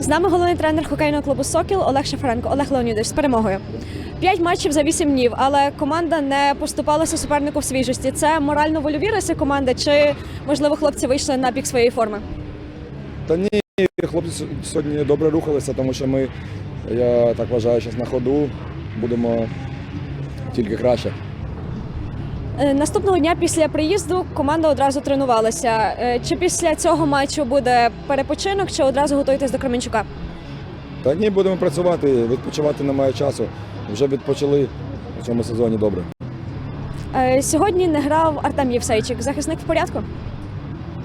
З нами головний тренер хокейного клубу Сокіл Олег Шафаренко. Олег Леонідович з перемогою. П'ять матчів за вісім днів, але команда не поступалася супернику в свіжості. Це морально-вольові риси команди, чи можливо хлопці вийшли на пік своєї форми? Та ні, хлопці сьогодні добре рухалися, тому що ми, я так вважаю, зараз на ходу будемо тільки краще. Е, Наступного дня після приїзду команда одразу тренувалася. Е, Чи після цього матчу буде перепочинок, чи одразу готуєтесь до Кременчука? Та ні, будемо працювати, відпочивати немає часу. Вже відпочили в цьому сезоні добре. Е, Сьогодні не грав Артем Євсейчик. Захисник в порядку?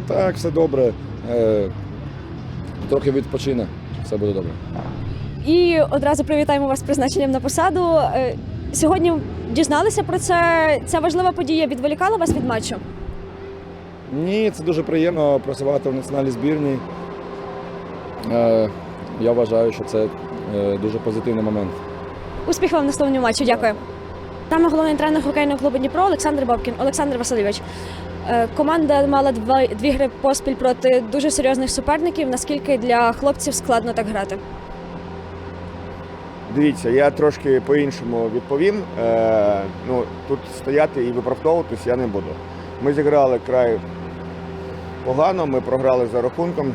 Так, все добре. Трохи відпочине, все буде добре. І одразу привітаємо вас з призначенням на посаду. Сьогодні дізналися про це. Ця важлива подія відволікала вас від матчу. Ні, це дуже приємно працювати в національній збірні. Е, я вважаю, що це е, дуже позитивний момент. Успіхів вам в наступному матчі. Дякую. Там головний тренер хокейного клубу Дніпро Олександр Бабкін. Олександр Васильович. е, Команда мала два, дві гри поспіль проти дуже серйозних суперників. Наскільки для хлопців складно так грати? Дивіться, я трошки по-іншому відповім. Е, ну, тут стояти і виправдовуватись я не буду. Ми зіграли край погано, ми програли за рахунком,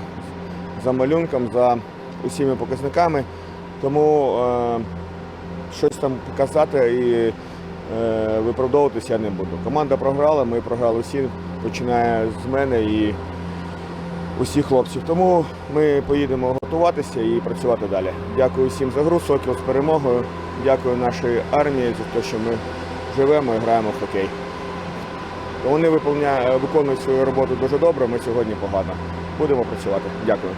за малюнком, за усіма показниками. Тому е, щось там казати і е, виправдовуватись я не буду. Команда програла, ми програли всі, починає з мене і усіх хлопців. Тому ми поїдемо готуватися і працювати далі. Дякую всім за гру, Сокіл з перемогою. Дякую нашій армії за те, що ми живемо і граємо в хокей. Вони виконують, свою роботу дуже добре, ми сьогодні погано. Будемо працювати. Дякую.